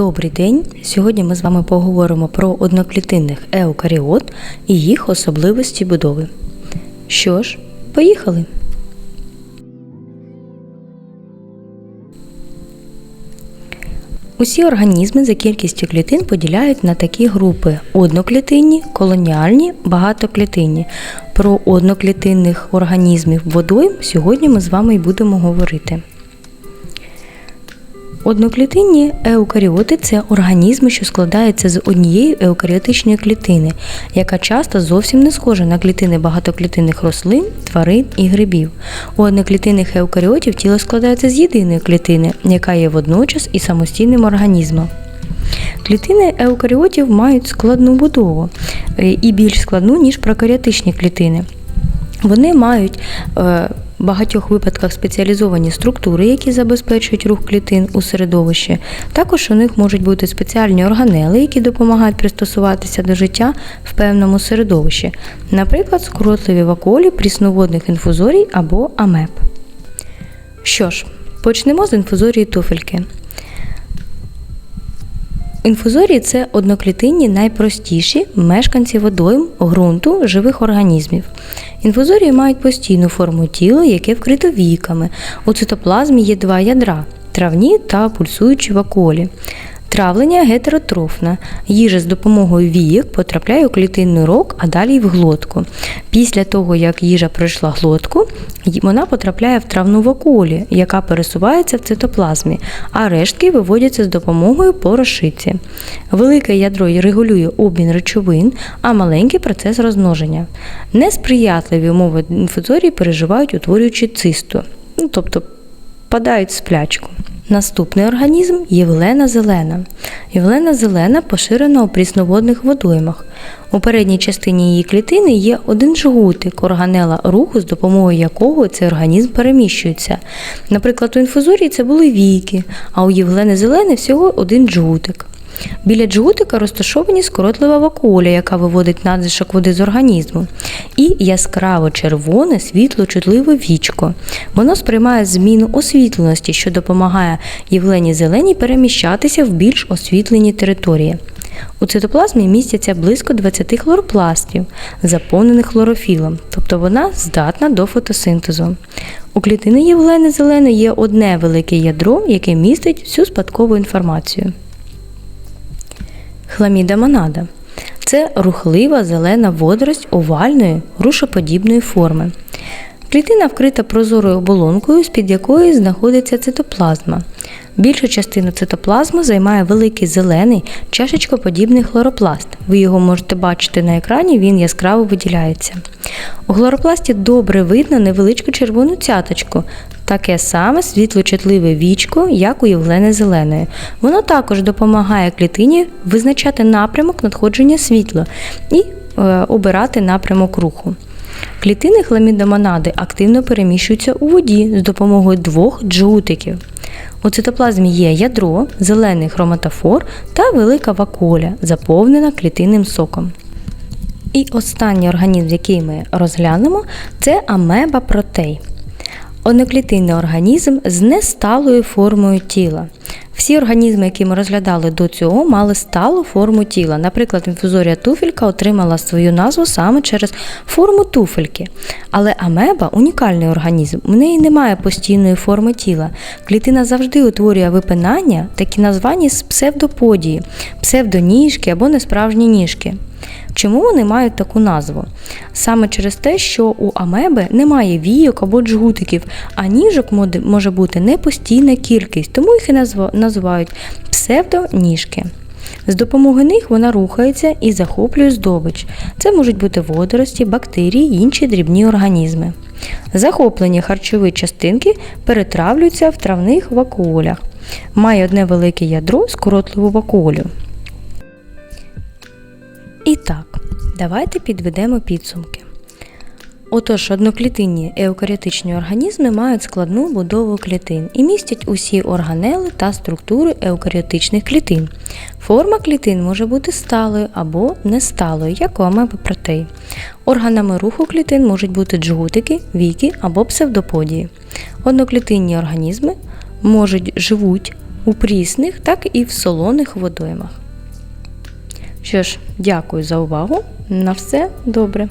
Добрий день! Сьогодні ми з вами поговоримо про одноклітинних еукаріот і їх особливості будови. Що ж, поїхали! Усі організми за кількістю клітин поділяють на такі групи: одноклітинні, колоніальні, багатоклітинні. Про одноклітинних організмів водойм сьогодні ми з вами й будемо говорити. Одноклітинні еукаріоти це організми, що складаються з однієї еукаріотичної клітини, яка часто зовсім не схожа на клітини багатоклітинних рослин, тварин і грибів. У одноклітинних еукаріотів тіло складається з єдиної клітини, яка є водночас і самостійним організмом. Клітини еукаріотів мають складну будову е, і більш складну, ніж прокаріотичні клітини. Вони мають е, в багатьох випадках спеціалізовані структури, які забезпечують рух клітин у середовищі. Також у них можуть бути спеціальні органели, які допомагають пристосуватися до життя в певному середовищі, наприклад, скоротливі вакуолі прісноводних інфузорій або амеб. Що ж, почнемо з інфузорії туфельки. Інфузорії це одноклітинні найпростіші мешканці водойм, ґрунту, живих організмів. Інфузорії мають постійну форму тіла, яке вкрито віками. У цитоплазмі є два ядра травні та пульсуючі вакуолі. Травлення гетеротрофне. Їжа з допомогою віїк потрапляє у клітинний рок, а далі й в глотку. Після того, як їжа пройшла глотку, вона потрапляє в травну вакуолі, яка пересувається в цитоплазмі, а рештки виводяться з допомогою порошиці. Велике ядро регулює обмін речовин, а маленький процес розмноження. Несприятливі умови інфузорії переживають, утворюючи цисту, ну, тобто впадають в сплячку. Наступний організм євлена зелена. Євлена зелена поширена у прісноводних водоймах. У передній частині її клітини є один жгутик органела руху, з допомогою якого цей організм переміщується. Наприклад, у інфузорії це були війки, а у євлени зелени всього один джгутик. Біля джгутика розташовані скоротлива вакуоля, яка виводить надлишок води з організму, і яскраво червоне світло-чутливе вічко. Воно сприймає зміну освітленості, що допомагає євлені зеленій переміщатися в більш освітлені території. У цитоплазмі містяться близько 20 хлоропластів, заповнених хлорофілом, тобто вона здатна до фотосинтезу. У клітини євлени зеленої є одне велике ядро, яке містить всю спадкову інформацію. Хламіда монада це рухлива зелена водорость овальної рушоподібної форми. Клітина вкрита прозорою оболонкою, з-під якої знаходиться цитоплазма. Більшу частину цитоплазми займає великий зелений чашечкоподібний хлоропласт. Ви його можете бачити на екрані, він яскраво виділяється. У хлоропласті добре видно невеличку червону цяточку, таке саме світлочутливе вічко, як у Євлени зеленої. Воно також допомагає клітині визначати напрямок надходження світла і е, обирати напрямок руху. Клітини хламідомонади активно переміщуються у воді з допомогою двох джгутиків. У цитоплазмі є ядро, зелений хроматофор та велика вакуоля, заповнена клітинним соком. І останній організм, який ми розглянемо, це амеба протей. Одноклітинний організм з несталою формою тіла. Всі організми, які ми розглядали до цього, мали сталу форму тіла. Наприклад, інфузорія туфелька отримала свою назву саме через форму туфельки. Але амеба унікальний організм. У неї немає постійної форми тіла. Клітина завжди утворює випинання, такі названі з псевдоподії, псевдоніжки або несправжні ніжки. Чому вони мають таку назву? Саме через те, що у амеби немає війок або джгутиків, а ніжок може бути непостійна кількість, тому їх і називають псевдоніжки. З допомогою них вона рухається і захоплює здобич. Це можуть бути водорості, бактерії і інші дрібні організми. Захоплені харчові частинки перетравлюються в травних вакуолях. Має одне велике ядро скоротливу вакуолю. І так, давайте підведемо підсумки. Отож, одноклітинні еукаріотичні організми мають складну будову клітин і містять усі органели та структури еукаріотичних клітин. Форма клітин може бути сталою або несталою, як у амебопротей. Органами руху клітин можуть бути джгутики, віки або псевдоподії. Одноклітинні організми можуть живуть у прісних, так і в солоних водоймах. Що ж, дякую за увагу. На все добре.